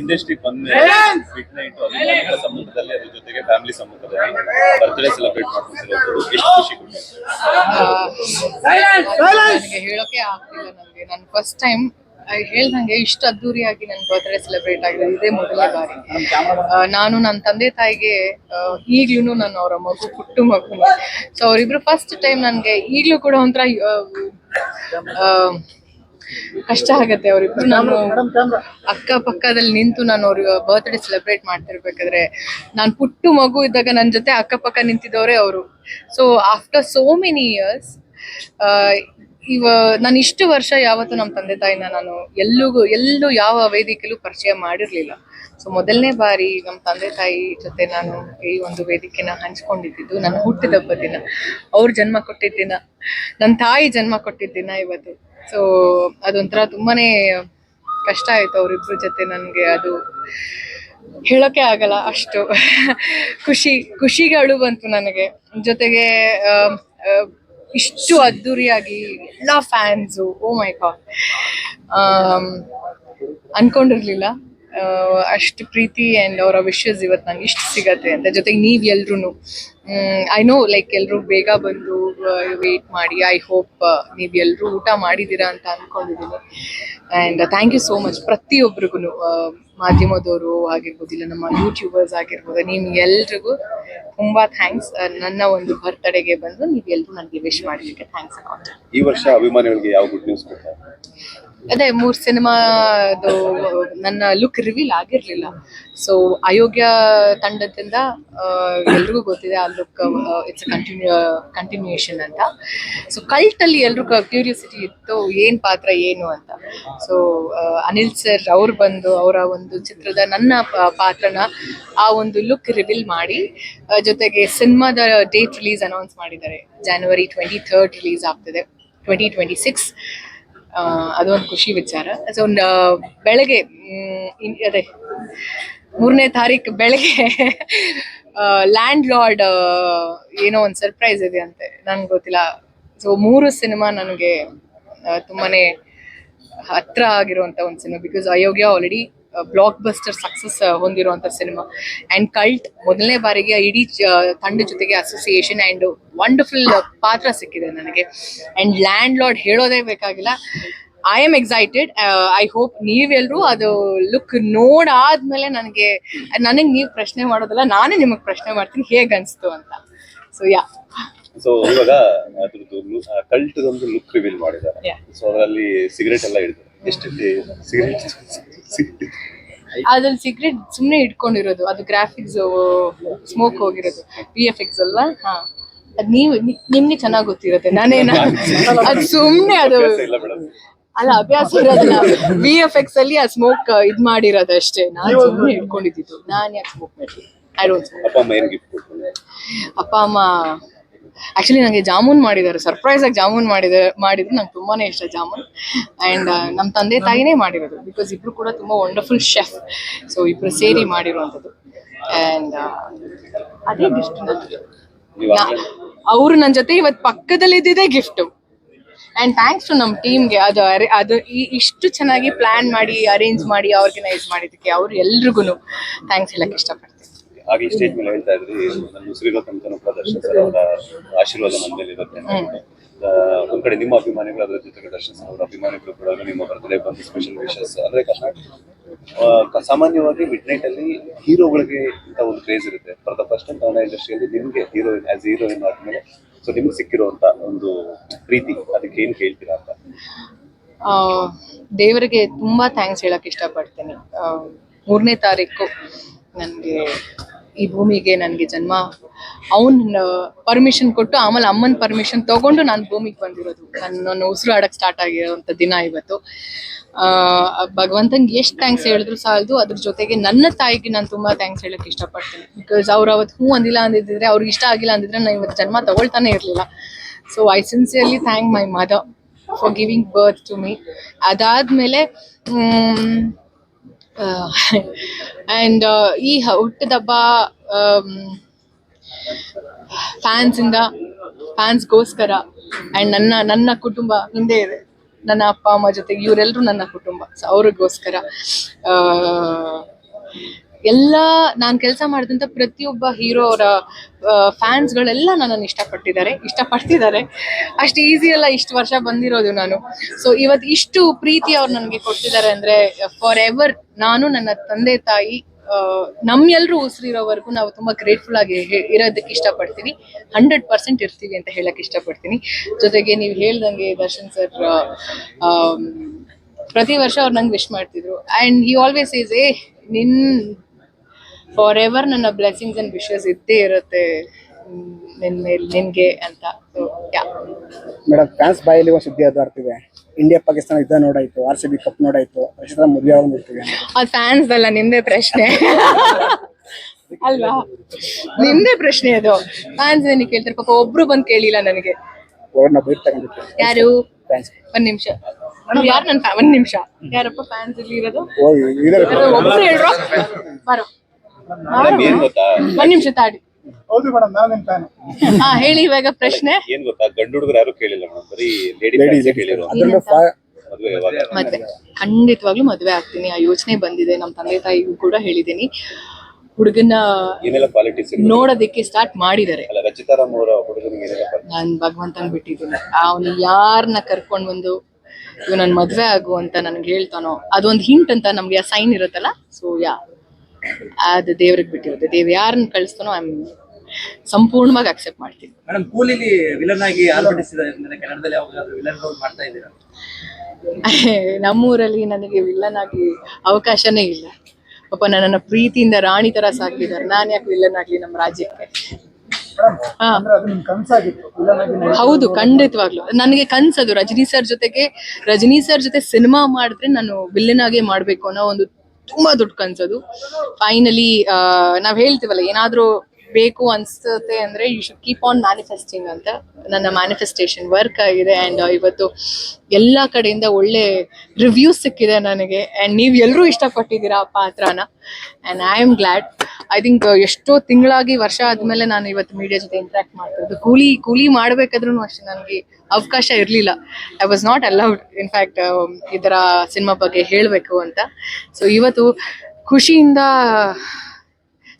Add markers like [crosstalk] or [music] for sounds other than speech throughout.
Industry ಬಂದ್ರೆ night ಅಭಿಮಾನಿಗಳ ಸಮ್ಮುಖದಲ್ಲಿ ಅದ್ರ ಜೊತೆಗೆ ಫ್ಯಾಮಿಲಿ ಸಂಬಂಧದಲ್ಲಿ ಬರ್ತ್ಡೇ ಸೆಲೆಬ್ರೇಟ್ ಮಾಡ್ತಿರೋದು. ಎಷ್ಟು ಖುಷಿ ಕೊಟ್ಟಿದೆ ನನಗೆ ಹೇಳೋಕೆ ಆಗ್ತಿಲ್ಲ ನನಗೆ ನಾನು ಫಸ್ಟ್ ಟೈಮ್ ಹೇಳ್ದಂಗೆ ಇಷ್ಟು ಅದ್ದೂರಿಯಾಗಿ ನನ್ನ ಬರ್ತ್ಡೇ ಸೆಲೆಬ್ರೇಟ್ ಆಗಿದೆ. ಇದೇ ಮೊದಲ ಬಾರಿ. ನಾನು ನನ್ನ ತಂದೆ ತಾಯಿಗೆ ಈಗ್ಲೂ ನಾನು ಅವರ ಮಗು ಪುಟ್ಟು ಮಗು. ಸೊ ಅವರಿಬ್ರು ಫಸ್ಟ್ ಟೈಮ್ ನನಗೆ ಈಗಲೂ ಕೂಡ ಒಂಥರ ಕಷ್ಟ ಆಗತ್ತೆ ಅವರಿಬ್ರು. ನಾನು ಅಕ್ಕ ಪಕ್ಕದಲ್ಲಿ ನಿಂತು ನಾನು ಅವ್ರ ಬರ್ತ್ಡೇ ಸೆಲೆಬ್ರೇಟ್ ಮಾಡ್ತಿರ್ಬೇಕಾದ್ರೆ, ನಾನು ಪುಟ್ಟು ಮಗು ಇದ್ದಾಗ ನನ್ನ ಜೊತೆ ಅಕ್ಕಪಕ್ಕ ನಿಂತಿದ್ದವರೇ ಅವರು. So after so many years ಇವ, ನಾನು ಇಷ್ಟು ವರ್ಷ ಯಾವತ್ತು ನಮ್ಮ ತಂದೆ ತಾಯಿನ ನಾನು ಎಲ್ಲೂ ಎಲ್ಲೂ ಯಾವ ವೇದಿಕೆಯಲ್ಲೂ ಪರಿಚಯ ಮಾಡಿರ್ಲಿಲ್ಲ. ಸೊ ಮೊದಲನೇ ಬಾರಿ ನಮ್ಮ ತಂದೆ ತಾಯಿ ಜೊತೆ ನಾನು ಈ ಒಂದು ವೇದಿಕೆನ ಹಂಚ್ಕೊಂಡಿದ್ದು ನನ್ನ ಹುಟ್ಟಿದ ಹಬ್ಬ ದಿನ ಅವ್ರ ಜನ್ಮ ಕೊಟ್ಟಿದ್ದ ದಿನ. ನನ್ನ ತಾಯಿ ಜನ್ಮ ಕೊಟ್ಟಿದ್ದ ದಿನ ಇವತ್ತು. ಸೊ ಅದೊಂಥರ ತುಂಬಾನೇ ಕಷ್ಟ ಆಯ್ತು ಅವ್ರಿಬ್ರ ಜೊತೆ ನನಗೆ ಅದು ಹೇಳೋಕೆ ಆಗಲ್ಲ ಅಷ್ಟು. ಖುಷಿ, ಖುಷಿಗಳು ಬಂತು ನನಗೆ. ಜೊತೆಗೆ ಇಷ್ಟು ಅದ್ದೂರಿಯಾಗಿ ಎಲ್ಲ ಫ್ಯಾನ್ಸು ಓ ಮೈ ಗಾಡ್ ಅನ್ಕೊಂಡಿರ್ಲಿಲ್ಲ. ಅಷ್ಟು ಪ್ರೀತಿ ಆ್ಯಂಡ್ ಅವರ ವಿಶಸ್ ಇವತ್ತು ನಂಗೆ ಇಷ್ಟು ಸಿಗತ್ತೆ ಅಂತ. ಜೊತೆಗೆ ನೀವು ಎಲ್ರು ಐ ನೋ ಲೈಕ್ ಎಲ್ಲರೂ ಬೇಗ ಬಂದು ವೇಟ್ ಮಾಡಿ ಐ ಹೋಪ್ ನೀವು ಎಲ್ಲರೂ ಊಟ ಮಾಡಿದ್ದೀರಾ ಅಂತ ಅಂದ್ಕೊಂಡಿದ್ದೀನಿ and thank you so much ಪ್ರತಿಯೊಬ್ಬರಿಗೂ ಮಾಧ್ಯಮದವರು ಆಗಿರ್ಬೋದು, ಇಲ್ಲ ನಮ್ಮ ಯೂಟ್ಯೂಬರ್ಸ್ ಆಗಿರ್ಬೋದು, ನೀವು ಎಲ್ರಿಗೂ ತುಂಬ ಥ್ಯಾಂಕ್ಸ್ ನನ್ನ ಒಂದು ಬರ್ತಡೆಗೆ ಬಂದು ನೀವು ಎಲ್ಲರೂ ನನಗೆ ವಿಶ್ ಮಾಡಲಿಕ್ಕೆ ಥ್ಯಾಂಕ್ಸ್ ಅಕೌಂಟ್ ಈ ವರ್ಷ ಅಭಿಮಾನಿಗಳಿಗೆ ಯಾವ ಗುಡ್ ನ್ಯೂಸ್ ಅದೇ ಮೂರ್ ಸಿನಿಮಾದು ನನ್ನ ಲುಕ್ ರಿವೀಲ್ ಆಗಿರ್ಲಿಲ್ಲ. ಸೊ ಅಯೋಗ್ಯ ತಂಡದಿಂದ ಎಲ್ರಿಗೂ ಗೊತ್ತಿದೆ ಆ ಲುಕ್ ಇಟ್ಸ್ ಕಂಟಿನ್ಯೂ ಕಂಟಿನ್ಯೂಯೇಷನ್ ಅಂತ. ಸೊ ಕಲ್ಟ್ ಅಲ್ಲಿ ಎಲ್ರಿಗೂ ಕ್ಯೂರಿಯಾಸಿಟಿ ಇತ್ತು, ಏನ್ ಪಾತ್ರ, ಏನು ಅಂತ. ಸೊ ಅನಿಲ್ ಸರ್ ಅವ್ರು ಬಂದು, ಅವರ ಒಂದು ಚಿತ್ರದ ನನ್ನ ಪಾತ್ರನ ಆ ಒಂದು ಲುಕ್ ರಿವೀಲ್ ಮಾಡಿ ಜೊತೆಗೆ ಸಿನಿಮಾದ ಡೇಟ್ ರಿಲೀಸ್ ಅನೌನ್ಸ್ ಮಾಡಿದ್ದಾರೆ. ಜಾನ್ವರಿ ಟ್ವೆಂಟಿ ಥರ್ಡ್ ರಿಲೀಸ್ ಆಗ್ತದೆ. ಟ್ವೆಂಟಿ ಟ್ವೆಂಟಿ ಸಿಕ್ಸ್ ಅದೊಂದು ಖುಷಿ ವಿಚಾರ. ಸೊ ಬೆಳಗ್ಗೆ ಅದೇ, ಮೂರನೇ ತಾರೀಕು ಬೆಳಗ್ಗೆ ಲ್ಯಾಂಡ್ ಲಾರ್ಡ್ ಏನೋ ಒಂದು ಸರ್ಪ್ರೈಸ್ ಇದೆ ಅಂತೆ. ನನ್ಗೆ ಗೊತ್ತಿಲ್ಲ. ಸೊ ಮೂರು ಸಿನಿಮಾ ನನಗೆ ತುಂಬಾನೇ ಹತ್ರ ಆಗಿರುವಂತ ಒಂದು cinema because Ayogya already blockbuster success ಹೊಂದಿರುವಂತ cinema and cult ಮೊದಲನೇ ಬಾರಿಗೆ ಇಡೀ ತಂಡ ಜೊತೆಗೆ ಅಸೋಸಿಯೇಷನ್ ಅಂಡ್ ವಂಡರ್ಫುಲ್ ಪಾತ್ರ ಸಿಕ್ಕಿದೆ ನನಗೆ. ಅಂಡ್ ಲ್ಯಾಂಡ್ ಲಾರ್ಡ್ ಹೇಳೋದೇ ಬೇಕಾಗಿಲ್ಲ. I am excited I hope ನೀವೆಲ್ಲರೂ ಅದು ಲುಕ್ ನೋಡಾದ್ಮೇಲೆ ನನಗೆ ನನಗೆ ನೀವು ಪ್ರಶ್ನೆ ಮಾಡೋದಲ್ಲ ನಾನೇ ನಿಮಗೆ ಪ್ರಶ್ನೆ ಮಾಡ್ತೀನಿ ಹೇಗೆ ಅನಿಸ್ತು ಅಂತ. ಸೊ ಯಾ ಸೊ ಇವಾಗ ಅದ್ರದ್ದು ಕಲ್ಟ್ ಒಂದು ಲುಕ್ ರಿವೀಲ್ ಮಾಡಿದ್ದಾರೆ. ಸೊ ಅದರಲ್ಲಿ ಸಿಗರೇಟ್ ಎಲ್ಲ ಹಿಡಿದ್ರು ಎಷ್ಟು ಸಿಗರೇಟ್ ಅದ್ರಲ್ಲಿ ಸಿಗ್ರೆಟ್ ಸುಮ್ಮನೆ ಇಟ್ಕೊಂಡಿರೋದು ಅದು ಗ್ರಾಫಿಕ್ಸ್ ಸ್ಮೋಕ್ ಹೋಗಿರೋದು ವಿ ಎಫ್ ಎಕ್ಸ್ ಅಲ್ಲ ಹಾ. ಅದ್ ನೀವು ನಿ- ನಿಮ್ಗೆ ಚೆನ್ನಾಗಿ ಗೊತ್ತಿರುತ್ತೆ ನಾನೇನ? ಅದು ಸುಮ್ಮನೆ ಅದು ಅಲ್ಲ ಅಭ್ಯಾಸ ಇರೋದಿಲ್ಲ. ವಿ ಎಫ್ ಎಕ್ಸ್ ಅಲ್ಲಿ ಆ ಸ್ಮೋಕ್ ಇದ್ ಮಾಡಿರೋದು ಅಷ್ಟೇ. ನಾನು ಸುಮ್ಮನೆ ಇಟ್ಕೊಂಡಿದ್ದು. ನಾನು ಯಾಕೆ ಸ್ಮೋಕ್ ಮಾಡಿ ಐ ಡೋಂಟ್ ಸ್ಮೋಕ್ ಅಪ್ಪ ಅಮ್ಮ ಏನ್ ಗಿಫ್ಟ್ ಕೊಡ್ತಾರೆ? ಅಪ್ಪ ಅಮ್ಮ ಆಕ್ಚುಲಿ ನನಗೆ ಜಾಮೂನ್ ಮಾಡಿದ್ದಾರೆ. ಸರ್ಪ್ರೈಸ್ ಆಗಿ ಜಾಮೂನ್ ಮಾಡಿದ ಮಾಡಿದ್ರು. ನಂಗೆ ತುಂಬಾನೇ ಇಷ್ಟ ಜಾಮೂನ್. ಅಂಡ್ ನಮ್ಮ ತಂದೆ ತಾಯಿನೇ ಮಾಡಿರೋದು. ಬಿಕಾಸ್ ಇಬ್ರು ಕೂಡ ತುಂಬಾ ವಂಡರ್ಫುಲ್ ಶೆಫ್ ಸೊ ಇಬ್ರು ಸೇರಿ ಮಾಡಿರುವಂಥದ್ದು. ಅಂಡ್ ಅದೇ ಗಿಫ್ಟ್ ಅವ್ರು ನನ್ನ ಜೊತೆ ಇವತ್ತು ಪಕ್ಕದಲ್ಲಿ ಇದ್ದಿದ್ದೇ ಗಿಫ್ಟ್ ಅಂಡ್ ಥ್ಯಾಂಕ್ಸ್ ಟು ನಮ್ಮ ಟೀಮ್ಗೆ ಅದು ಅರೆ- ಅದು ಈ ಇಷ್ಟು ಚೆನ್ನಾಗಿ ಪ್ಲಾನ್ ಮಾಡಿ ಅರೇಂಜ್ ಮಾಡಿ ಆರ್ಗನೈಸ್ ಮಾಡಿದ್ದಕ್ಕೆ ಅವ್ರು ಎಲ್ರಿಗೂ ಥ್ಯಾಂಕ್ಸ್ ಹೇಳಕ್ ಇಷ್ಟಪಡ್ತೀನಿ. ಆಗ್ಲೇ ಸ್ಟೇಜ್ ಮೇಲೆ ಹೇಳ್ತಾ ಇದ್ರಿ ನನ್ನ ಉಸಿರಿರೋ ತನಕ ಪ್ರದರ್ಶನ ಸರ್ ಅವರ ಆಶೀರ್ವಾದ ನನ್ನ ಮೇಲೆ ಇರುತ್ತೆ ಒಂದ್ ಕಡೆ ನಿಮ್ಮ ಅಭಿಮಾನಿಗಳು ಅದರ ಜೊತೆಗೆ ದರ್ಶನ್ ಸರ್ ಅವರ ಅಭಿಮಾನಿಗಳು ಕೂಡ ನಿಮ್ಮ ಬರ್ತ್ಡೇ ಬಂದು ಸ್ಪೆಷಲ್ ವಿಶಸ್ ಅಂದ್ರೆ ಕನ್ನಡ ಸಾಮಾನ್ಯವಾಗಿ ಮಿಡ್ ನೈಟ್ ಅಲ್ಲಿ ಹೀರೋಗಳಿಗೆ ಇಂತ ಒಂದು ಕ್ರೇಜ್ ಇರುತ್ತೆ. For the first time Kannada ಇಂಡಸ್ಟ್ರಿಯಲ್ಲಿ ನಿಮ್ಗೆ ಹೀರೋಯಿನ್ ಆಸ್ ಹೀರೋಯಿನ್ ಆದ್ಮೇಲೆ ಸೊ ನಿಮ್ಗೆ ಸಿಕ್ಕಿರುವಂತ ಒಂದು ಪ್ರೀತಿ ಅದಕ್ಕೆ ಏನ್ ಹೇಳ್ತೀರಾ ಅಂತ? ಆ, ದೇವರಿಗೆ ತುಂಬಾ ಥ್ಯಾಂಕ್ಸ್ ಹೇಳಕ್ ಇಷ್ಟಪಡ್ತೀನಿ. ಮೂರನೇ ತಾರೀಕು ನನಗೆ ಈ ಭೂಮಿಗೆ ನನಗೆ ಜನ್ಮ. ಅವನ್ ಪರ್ಮಿಷನ್ ಕೊಟ್ಟು ಆಮೇಲೆ ಅಮ್ಮನ ಪರ್ಮಿಷನ್ ತಗೊಂಡು ನಾನು ಭೂಮಿಗೆ ಬಂದಿರೋದು. ನನ್ನ ಉಸಿರು ಆಡಕ್ ಸ್ಟಾರ್ಟ್ ಆಗಿರೋಂಥ ದಿನ ಇವತ್ತು. ಆ, ಭಗವಂತಂಗೆ ಎಷ್ಟು ಥ್ಯಾಂಕ್ಸ್ ಹೇಳಿದ್ರು ಸಾಲದು ಅದ್ರ ಜೊತೆಗೆ ನನ್ನ ತಾಯಿಗೆ ನಾನು ತುಂಬಾ ಥ್ಯಾಂಕ್ಸ್ ಹೇಳಕ್ ಇಷ್ಟಪಡ್ತೀನಿ. ಬಿಕಾಸ್ ಅವ್ರು ಅವತ್ತು ಹ್ಞೂ ಅಂದಿಲ್ಲ ಅಂದಿದ್ರೆ ಅವ್ರಿಗೆ ಇಷ್ಟ ಆಗಿಲ್ಲ ಅಂದಿದ್ರೆ ನಾನು ಇವತ್ತು ಜನ್ಮ ತಗೊಳ್ತಾನೆ ಇರಲಿಲ್ಲ. So I sincerely thank my mother for giving birth to me ಅದಾದ್ಮೇಲೆ [laughs] ಆ್ಯಂಡ್ ಈ ಹ- ಹುಟ್ಟಿದಬ್ಬ ಫ್ಯಾನ್ಸಿಂದ ಫ್ಯಾನ್ಸ್ಗೋಸ್ಕರ ಆ್ಯಂಡ್ ನನ್ನ ನನ್ನ ಕುಟುಂಬ ಹಿಂದೆ ಇದೆ. ನನ್ನ ಅಪ್ಪ ಅಮ್ಮ ಜೊತೆ ಇವರೆಲ್ಲರೂ ನನ್ನ ಕುಟುಂಬ. ಸೊ ಅವ್ರಿಗೋಸ್ಕರ ಆ, ಎಲ್ಲ ನಾನು ಕೆಲಸ ಮಾಡಿದಂಥ ಪ್ರತಿಯೊಬ್ಬ ಹೀರೋ ಅವರ ಫ್ಯಾನ್ಸ್ಗಳೆಲ್ಲ ನನ್ನನ್ನು ಇಷ್ಟಪಟ್ಟಿದ್ದಾರೆ, ಇಷ್ಟಪಡ್ತಿದ್ದಾರೆ. ಅಷ್ಟು ಈಸಿ ಅಲ್ಲ ಇಷ್ಟು ವರ್ಷ ಬಂದಿರೋದು ನಾನು. ಸೊ ಇವತ್ತು ಇಷ್ಟು ಪ್ರೀತಿ ಅವ್ರು ನನಗೆ ಕೊಟ್ಟಿದ್ದಾರೆ ಅಂದರೆ ಫಾರ್ ಎವರ್ ನಾನು ನನ್ನ ತಂದೆ ತಾಯಿ ನಮ್ಮೆಲ್ಲರೂ ಉಸಿರಿರೋವರೆಗೂ ನಾವು ತುಂಬ ಗ್ರೇಟ್ಫುಲ್ ಆಗಿ ಇರೋದಕ್ಕೆ ಇಷ್ಟಪಡ್ತೀನಿ. ಹಂಡ್ರೆಡ್ ಪರ್ಸೆಂಟ್ ಇರ್ತೀವಿ ಅಂತ ಹೇಳಕ್ಕೆ ಇಷ್ಟಪಡ್ತೀನಿ. ಜೊತೆಗೆ ನೀವು ಹೇಳ್ದಂಗೆ ದರ್ಶನ್ ಸರ್ ಪ್ರತಿ ವರ್ಷ ಅವ್ರು ನಂಗೆ ವಿಶ್ ಮಾಡ್ತಿದ್ರು. And he always is a, ನಿನ್ ಫಾರ್ ಎವರ್ ನನ್ನ ಬ್ಲೆಸಿಂಗ್ಸ್ ಅಂಡ್ ವಿಶಸ್ ಇದ್ದೇ ಇರುತ್ತೆ ನಿನ್ ಮೇಲೆ ನಿನ್ಗೆ ಅಂತ. ಸೊ ಯಾ ಮೇಡಮ್ ಫ್ಯಾನ್ಸ್ ಬಾಯಲ್ಲಿ ಒಂದು ಸುದ್ದಿ ಹರಿದಾಡ್ತಿದೆ ಇಂಡಿಯಾ ಪಾಕಿಸ್ತಾನ ಯುದ್ಧ ನೋಡಾಯ್ತು ಆರ್ ಸಿ ಬಿ ಕಪ್ ನೋಡಾಯ್ತು ರಕ್ಷಿತ ಮದುವೆ ನೋಡ್ತೀವಿ ಅದು ಫ್ಯಾನ್ಸ್ ಅಲ್ಲ ನಿಂದೇ ಪ್ರಶ್ನೆ. ಅಲ್ವಾ? ನಿಂದೇ ಪ್ರಶ್ನೆ ಅದು. ಫ್ಯಾನ್ಸ್ ಏನಕ್ಕೆ ಕೇಳ್ತಾರೆ? ಪಾಪ ಒಬ್ರು ಬಂದು ಕೇಳಿಲ್ಲ ನನಗೆ. ಅವ್ರನ್ನ ಬೈಟ್ ತಗೊಂಡಿತ್ತು ಯಾರು? ಫ್ರಾನ್ಸ್ ಒಂದ್ ನಿಮಿಷ. ಯಾರು ನನ್ನ ಒಂದ್ ನಿಮಿಷ. ಯಾರಪ್ಪ ಫ್ಯಾನ್ಸ್ ಇಲ್ಲಿ ಇರೋದು? ಓ ಒಬ್ರು ಹೇಳ್ರೋ. ಬರೋ. ಮೇಡಮ್ ಏನ್ ಗೊತ್ತಾ? ಒಂದ್ ನಿಮಿಷ ತಾಡಿ. ಹೌದು ಮೇಡಮ್ ನಾನು ನಿಮ್ಮ ಫ್ಯಾನ್. ಹಾ ಹೇಳಿ ಇವಾಗ ಪ್ರಶ್ನೆ. ಏನ್ ಗೊತ್ತಾ? ಗಂಡು ಹುಡುಗರು ಯಾರು ಕೇಳಿಲ್ಲ ಮೇಡಮ್. ಬರೀ ಲೇಡಿ Ladies. ಕೇಳಿರೋ ಅದ್ರಲ್ಲೂ ಮದುವೆ ಯಾವಾಗ? ಮದ್ವೆ. ಖಂಡಿತವಾಗ್ಲೂ ಮದ್ವೆ ಆಗ್ತೀನಿ. ಆ ಯೋಚನೆ ಬಂದಿದೆ. ನಮ್ಮ ತಂದೆ ತಾಯಿಗೂ ಕೂಡ ಹೇಳಿದ್ದೀನಿ. ಹುಡುಗನ ಏನೆಲ್ಲ ಕ್ವಾಲಿಟೀಸ್ ನೋಡೋದಕ್ಕೆ ಸ್ಟಾರ್ಟ್ ಮಾಡಿದ್ದಾರೆ. ಅಲ್ಲ ರಚಿತಾರಾಮ್ ಅವರ ಹುಡುಗನಿಗೆ ಏನೆಲ್ಲ qualities? ನಾನ್ ಭಗವಂತನ್ ಬಿಟ್ಟಿದ್ದೀನಿ. ಅವನು ಯಾರನ್ನ ಕರ್ಕೊಂಡ್ ಬಂದು ಇವ್ ನನ್ ಮದ್ವೆ ಆಗು ಅಂತ ನನ್ಗೆ ಹೇಳ್ತಾನೋ ಅದೊಂದು ಹಿಂಟ್ ಅಂತ ನಮ್ಗೆ ಆ ಸೈನ್ ಇರುತ್ತಲ್ಲ? ಸೊ ಯಾ ಅದು ದೇವ್ರಿಗೆ ಬಿಟ್ಟಿರುತ್ತೆ. ದೇವ್ ಯಾರನ್ನ ಕಳಿಸ್ತಾನೋ ಐ ಸಂಪೂರ್ಣವಾಗಿ ಅಕ್ಸೆಪ್ಟ್ ಮಾಡ್ತೀನಿ. ಮೇಡಮ್ ಕೂಲಿಲಿ ವಿಲನ್ ಆಗಿ ಕನ್ನಡದಲ್ಲಿ ಯಾವಾಗಾದ್ರೂ ವಿಲನ್ ರೋಲ್ ಮಾಡ್ತಾ ಇದ್ದೀರಾ? [laughs] ನಮ್ಮೂರಲ್ಲಿ ನನಗೆ ವಿಲ್ಲನ್ ಆಗಿ ಅವಕಾಶನೇ ಇಲ್ಲ. ಪಾಪ ನನ್ನನ್ನ ಪ್ರೀತಿಯಿಂದ ರಾಣಿ ತರ ಸಾಕಿದ್ದಾರೆ ನಾನ್ ಯಾಕೆ ವಿಲ್ಲನ್ ಆಗ್ಲಿ ನಮ್ಮ ರಾಜ್ಯಕ್ಕೆ? ಹಾ. ವಿಲನ್ ಹೌದು ಖಂಡಿತವಾಗ್ಲು. ನನಗೆ ಕನ್ಸದು. ರಜನಿ ಸರ್ ಜೊತೆಗೆ ರಜನಿ ಸರ್ ಜೊತೆ ಸಿನಿಮಾ ಮಾಡಿದ್ರೆ ನಾನು ವಿಲ್ಲನ್ ಆಗೇ ಮಾಡ್ಬೇಕು ಅನ್ನೋ ಒಂದು ತುಂಬಾ ದೊಡ್ಡ ಕನ್ಸದು. ಫೈನಲಿ ನಾವ್ ಹೇಳ್ತೀವಲ್ಲ ಏನಾದ್ರೂ ಬೇಕು ಅನ್ಸುತ್ತೆ ಅಂದ್ರೆ you should keep on manifesting ಅಂತ ನನ್ನ ಮ್ಯಾನಿಫೆಸ್ಟೇಷನ್ ವರ್ಕ್ ಆಗಿದೆ ಅಂಡ್ ಇವತ್ತು ಎಲ್ಲಾ ಕಡೆಯಿಂದ ಒಳ್ಳೆ ರಿವ್ಯೂಸ್ ಸಿಕ್ಕಿದೆ ನನಗೆ ಅಂಡ್ ನೀವು ಎಲ್ಲರೂ ಇಷ್ಟಪಟ್ಟಿದ್ದೀರಾ ಆ ಪಾತ್ರನ? And I am glad I think ಎಷ್ಟೋ ತಿಂಗಳಾಗಿ ವರ್ಷ ಆದ್ಮೇಲೆ ನಾನು ಇವತ್ತು ಮೀಡಿಯಾ ಜೊತೆ ಇಂಟ್ರಾಕ್ಟ್ ಮಾಡ್ತಿರೋದು. ಕೂಲಿ ಕೂಲಿ ಮಾಡ್ಬೇಕಾದ್ರೂ ಅಷ್ಟೇ ನನಗೆ ಅವಕಾಶ ಇರಲಿಲ್ಲ. I was not allowed in fact ಇದರ ಸಿನಿಮಾ ಬಗ್ಗೆ ಹೇಳಬೇಕು ಅಂತ. ಸೊ ಇವತ್ತು ಖುಷಿಯಿಂದ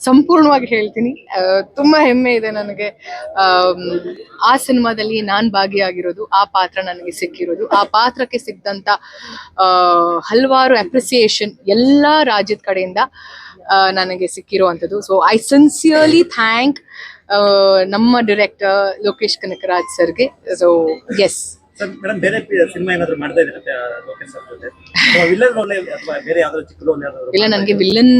ಸಂಪೂರ್ಣವಾಗಿ ಹೇಳ್ತೀನಿ. ತುಂಬಾ ಹೆಮ್ಮೆ ಇದೆ ನನಗೆ. ಆ ಸಿನಿಮಾದಲ್ಲಿ ನಾನು ಭಾಗಿಯಾಗಿರೋದು, ಆ ಪಾತ್ರ ನನಗೆ ಸಿಕ್ಕಿರೋದು. ಆ ಪಾತ್ರಕ್ಕೆ ಸಿಕ್ಕಂತ ಹಲವಾರು ಅಪ್ರಿಸಿಯೇಷನ್ ಎಲ್ಲ ರಾಜ್ಯದ ಕಡೆಯಿಂದ ನನಗೆ ಸಿಕ್ಕಿರುವಂಥದ್ದು. ಸೊ ಐ ಸಿನ್ಸಿಯರ್ಲಿ ಥ್ಯಾಂಕ್ ನಮ್ಮ ಡಿರೆಕ್ಟರ್ ಲೋಕೇಶ್ ಕನಕರಾಜ್ ಸರ್ಗೆ. ಸೊ ಎಸ್ ಸರ್ ಮೇಡಮ್ ಬೇರೆ ಸಿನಿಮಾ ಏನಾದ್ರು ಮಾಡ್ತಾ ಇದ್ದೀರಾ? ಲೋಕೇಶ್ ಸರ್ ಜೊತೆ? ವಿಲನ್ ರೋಲ್ ಅಥವಾ ಬೇರೆ ಯಾವ್ದಾದ್ರು ಚಿಕ್ಕ ರೋಲ್ ಯಾವ್ದಾದ್ರು ಇಲ್ಲ ನನಗೆ ವಿಲನ್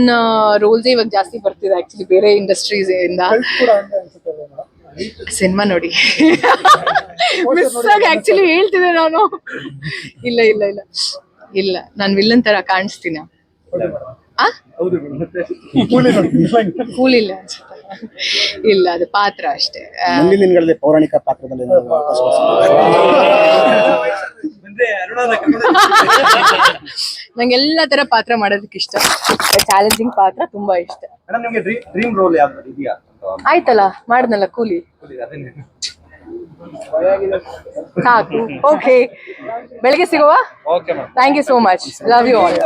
ರೋಲ್ಸ್ ಇವಾಗ ಜಾಸ್ತಿ ಬರ್ತಿದೆ ಆಕ್ಚುಲಿ ಬೇರೆ ಇಂಡಸ್ಟ್ರೀಸ್ ಇಂದ. ಸಿನಿಮಾ ನೋಡಿ. ಮಿಸ್ ಆಗಿ ಆಕ್ಚುಲಿ ಹೇಳ್ತಿದ್ದೆ ನಾನು. ಇಲ್ಲ ಇಲ್ಲ ಇಲ್ಲ. ಇಲ್ಲ ನಾನು ವಿಲ್ಲನ್ ತರ ಕಾಣಿಸ್ತೀನ. ಆ? ಹೌದು ಮೇಡಮ್ ಮತ್ತೆ ಕೂಲಿ ನೋಡಿ ಕೂಲ್ ಇಲ್ಲ ಅದು ಪಾತ್ರ ಅಷ್ಟೇ. ಮುಂದಿನ ದಿನಗಳಲ್ಲಿ ಪೌರಾಣಿಕ ಪಾತ್ರದಲ್ಲಿ ಏನಾದ್ರು ಅವಕಾಶ [laughs] ನಂಗೆ ಎಲ್ಲಾ ತರ ಪಾತ್ರ ಮಾಡೋದಕ್ಕೆ ಇಷ್ಟ. ಚಾಲೆಂಜಿಂಗ್ ಪಾತ್ರ ತುಂಬಾ ಇಷ್ಟ. ಮೇಡಮ್ ನಿಮ್ಗೆ ಡ್ರೀಮ್ ರೋಲ್ ಯಾವ್ದು ಇದೆಯಾ? ಆಯ್ತಲ್ಲ ಮಾಡ್ದಲ್ಲ ಕೂಲಿ. ಅದೇನೆ ಸಾಕು. ಓಕೆ ಬೆಳಿಗ್ಗೆ ಸಿಗುವ? Thank you so much love you all